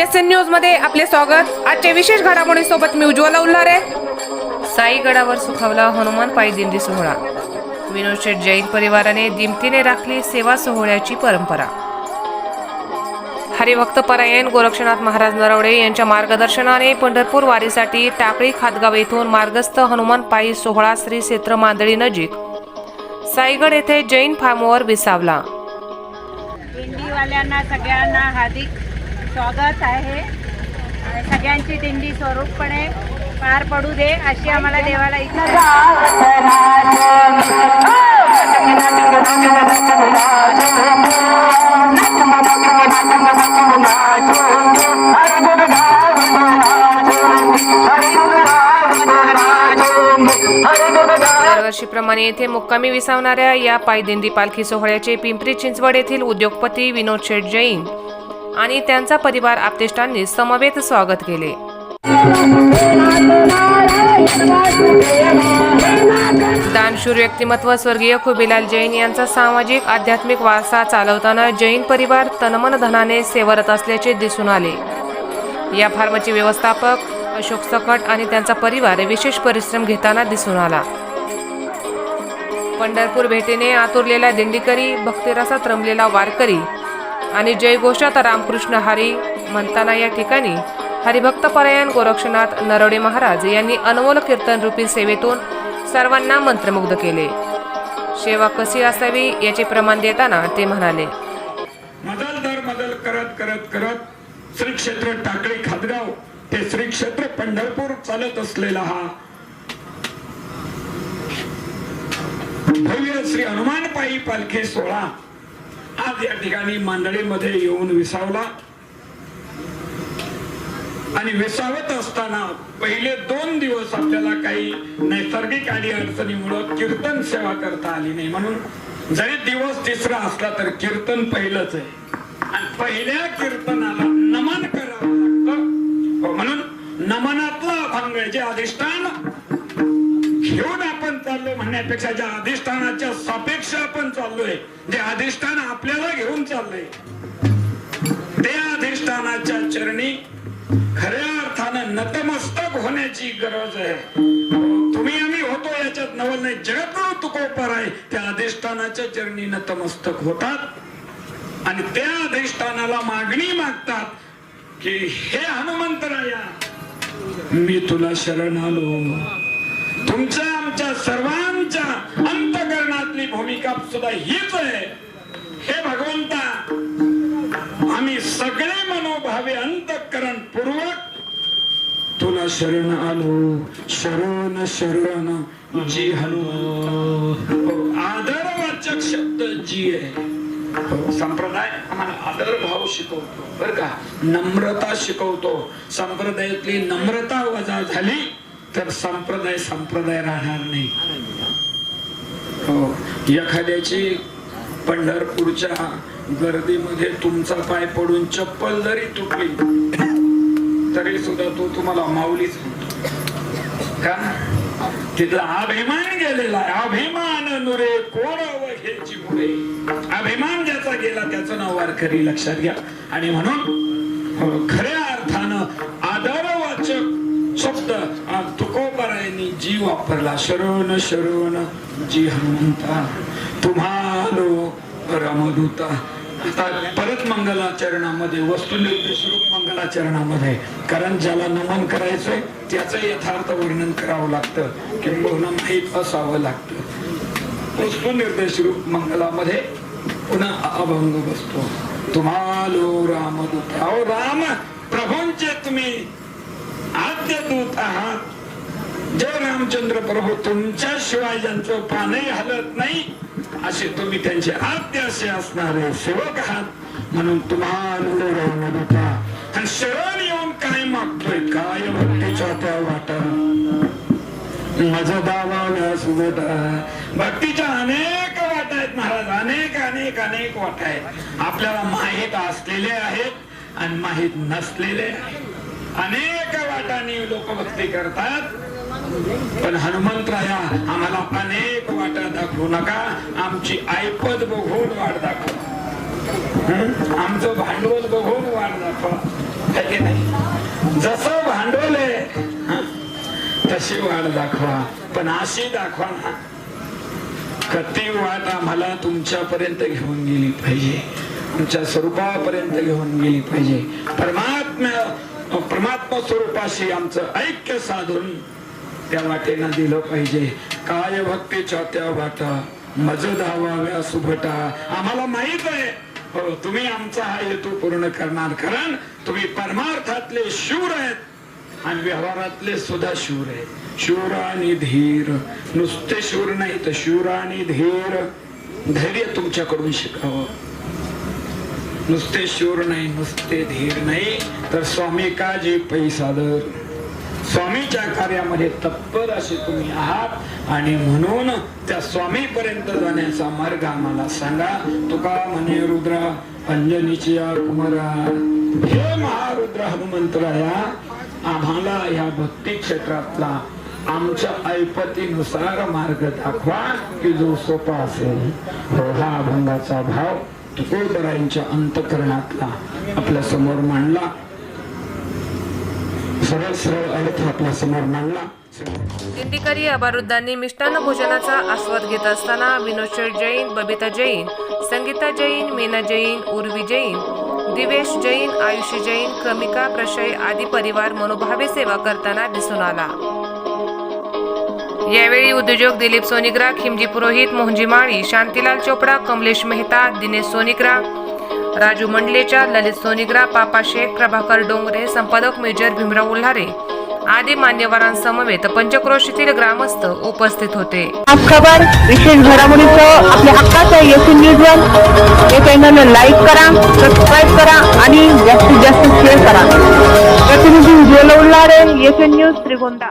S N न्यूजमध्ये आपले स्वागत. आजच्या विशेष घडामोडी सोबत मी उज्ज्वला उल्हारे. साईगडावर सुखावला हनुमान पायी दिंडी सोहळा. विनोद शेठ जैन परिवाराने दिमतीने राखली सेवा सोहळ्याची परंपरा. हरिभक्त परायण गोरक्षनाथ महाराज नरवडे यांच्या मार्गदर्शनाने पंढरपूर वारीसाठी टाकळी खातगाव येथून मार्गस्थ हनुमान पायी सोहळा श्री क्षेत्र मांदळी नजीक. साईगड येथे जैन फार्मवर विसावला. दिंडीवाल्यांना सगळ्यांना हार्दिक स्वागत आहे. सगळ्यांची दिंडी स्वरूपपणे पार पडू दे अशी आम्हाला देवाला दरवर्षीप्रमाणे येथे मुक्कामी विसावणाऱ्या या पायदिंडी पालखी सोहळ्याचे पिंपरी चिंचवड येथील उद्योगपती विनोद शेठ जैन आणि त्यांचा परिवार आपतेष्टांनी समवेत स्वागत केले. दानशूर व्यक्तिमत्व स्वर्गीय खुबिलाल जैन यांचा सामाजिक आध्यात्मिक वारसा चालवताना जैन परिवार तनमन धनाने सेवरत असल्याचे दिसून आले. या फार्मचे व्यवस्थापक अशोक सकट आणि त्यांचा परिवार विशेष परिश्रम घेताना दिसून आला. पंढरपूर भेटीने आतुरलेला दिंडीकरी भक्तिरसात रमलेला वारकरी आणि जयघोषात रामकृष्ण हरी म्हणताना या ठिकाणी हरिभक्त परायण गोरक्षनाथ नरवडे महाराज यांनी अनमोल कीर्तन रूपी सेवेतून सर्वांना मंत्रमुग्ध केले. सेवा कशी असावी याचे प्रमाण देताना ते म्हणाले. मदल दर मदल करत करत करत श्री क्षेत्र टाकळी खादगाव ते श्री क्षेत्र पंढरपूर चालत असलेला हा. भव्य श्री हनुमान पायी पालखी सोहळा. आज या ठिकाणी मांडळीमध्ये येऊन विसावला. आणि विसावत असताना पहिले दोन दिवस आपल्याला काही नैसर्गिक अडी अडचणीमुळं कीर्तन सेवा करता आली नाही. म्हणून जरी दिवस तिसरा असला तर कीर्तन पहिलंच आहे. आणि पहिल्या कीर्तनाला नमन करावं लागतं. म्हणून नमनातलं अभंग जे अधिष्ठान म्हणण्यापेक्षा ज्या अधिष्ठानाच्या सापेक्ष आपण चाललोय जे अधिष्ठान आपल्याला घेऊन चाललंय त्या अधिष्ठानाच्या चरणी खऱ्या अर्थानं नतमस्तक होण्याची गरज आहे. तुम्ही आम्ही होतो याच्यात नवल नाही. जगत तुकोपर आहे. त्या अधिष्ठानाच्या चरणी नतमस्तक होतात आणि त्या अधिष्ठानाला मागणी मागतात की हे हनुमंतराया मी तुला शरण आलो तुमच्या आमच्या सर्वांच्या अंतकरणातली सुद्धा हीच आहे. हे भगवंता आम्ही सगळे मनोभावे अंतकरण पूर्वक तुला शरण आलो. शरण शरण जी हनुमंत हो, आदरवाचक शब्द जी आहे. हो, संप्रदाय आम्हाला आदर भाव शिकवतो बर का? नम्रता शिकवतो. संप्रदायातली नम्रता वजा झाली तर संप्रदाय संप्रदाय राहणार नाही. हो. एखाद्याची पंढरपूरच्या गर्दीमध्ये तुमचा पाय पडून चप्पल जरी तुटली तरी सुद्धा तो तुम्हाला माऊलीच का तिथला अभिमान गेलेला आहे. अभिमान नुरे कोण घ्यायची मुळे अभिमान ज्याचा गेला त्याचं नाव वारकरी लक्षात घ्या. आणि म्हणून हो, खऱ्या अर्थानं आदरवाचक शब्द जीव वापरला. शरण शरण जी हनुमंता. तुम्हालो रामदूता आता परत मंगलाचरणामध्ये वस्तुनिर्देश रूप मंगलाचरणामध्ये. कारण ज्याला नमन करायचंय त्याचं यथार्थ वर्णन करावं लागतं. किंबहुना माहीत असावं लागतं. वस्तुनिर्देश रूप मंगलामध्ये पुन्हा अभंग बसतो. तुम्हालो रामदूत. अहो राम प्रभूंचे तुम्ही आद्य दूत आहात. जय रामचंद्र प्रभू तुमच्या शिवाय ज्यांचं पानही हलत नाही असे तुम्ही त्यांचे आद्य असे असणारे सेवक आहात. म्हणून तुम्हाला रामदूता आणि शरण येऊन काय मागतोय काय भक्तीच्या त्या वाटा? माझा दावा व्यास भक्तीच्या अनेक वाटा आहेत महाराज अनेक अनेक अनेक वाटा आहेत. आपल्याला माहीत असलेले आहेत आणि माहीत नसलेले आहेत. अनेक वाटांनी लोक भक्ती करतात. पण हनुमंतराया आम्हाला अनेक वाटा दाखवू नका. आमची ऐपत बघून वाट दाखवा. आमचं भांडवल बघून वाट दाखवा. है नाही? जसं भांडवल आहे तशी वाट दाखवा. पण अशी दाखवा ना. कती वाट आम्हाला तुमच्यापर्यंत घेऊन गेली पाहिजे. तुमच्या स्वरूपापर्यंत घेऊन गेली पाहिजे. परमात्मा परमात्मा स्वरूपाशी आमचं ऐक्य साधून त्या वाटेनं दिलं पाहिजे. काय भक्तीच्या त्या वाटा मज धावाव्या सुभटा. आम्हाला माहीत आहे. हो तुम्ही आमचा हा हेतू पूर्ण करणार. कारण तुम्ही परमार्थातले शूर आहेत आणि व्यवहारातले सुद्धा शूर आहेत. शूर आणि धीर. नुसते शूर नाही तर शूर आणि धीर. धैर्य तुमच्याकडून शिकावं. नुसते शूर नाही नुसते धीर नाही तर स्वामी काजी पैसादर. स्वामीच्या कार्यामध्ये तत्पर असे तुम्ही आहात. आणि म्हणून त्या स्वामी पर्यंत जाण्याचा मार्ग आम्हाला सांगा. तुका म्हणे रुद्र अंजनीची कुमारा हे महारुद्र हनुमंतराया आम्हाला या भक्ती क्षेत्रातला आमच्या ऐपतीनुसार मार्ग दाखवा की जो सोपा असेल. हो हा अभंगाचा भाव तुकोदरांच्या अंतकरणातला आपल्यासमोर मांडला. सरळ सरळ अर्थ आपल्यासमोर मांडला दिंडीकरी अबारुद्धांनी मिष्टान्न भोजनाचा आस्वाद घेत असताना विनोद जैन बबिता जैन संगीता जैन मीना जैन उर्वी जैन दिवेश जैन आयुष जैन क्रमिका प्रशय आदी परिवार मनोभावे सेवा करताना दिसून आला. यावेळी उद्योजक दिलीप सोनिग्रा खिमजी पुरोहित मोहनजी माळी शांतीलाल चोपडा कमलेश मेहता दिनेश सोनिग्रा राजू मंडलेच्या ललित सोनिग्रा पापा शेख प्रभाकर डोंगरे संपादक मेजर भीमराव उल्हारे आदी मान्यवरांसमवेत पंचक्रोशीतील ग्रामस्थ उपस्थित होते. आज खबर विशेष घडामोडीचं आपल्या हक्काचं एसी न्यूज वर हे चॅनल लाईक करा सबस्क्राईब करा आणि जास्तीत जास्त शेअर करा. प्रतिनिधी उज्ज्वल उल्हारे एसी न्यूज त्रिगोंदा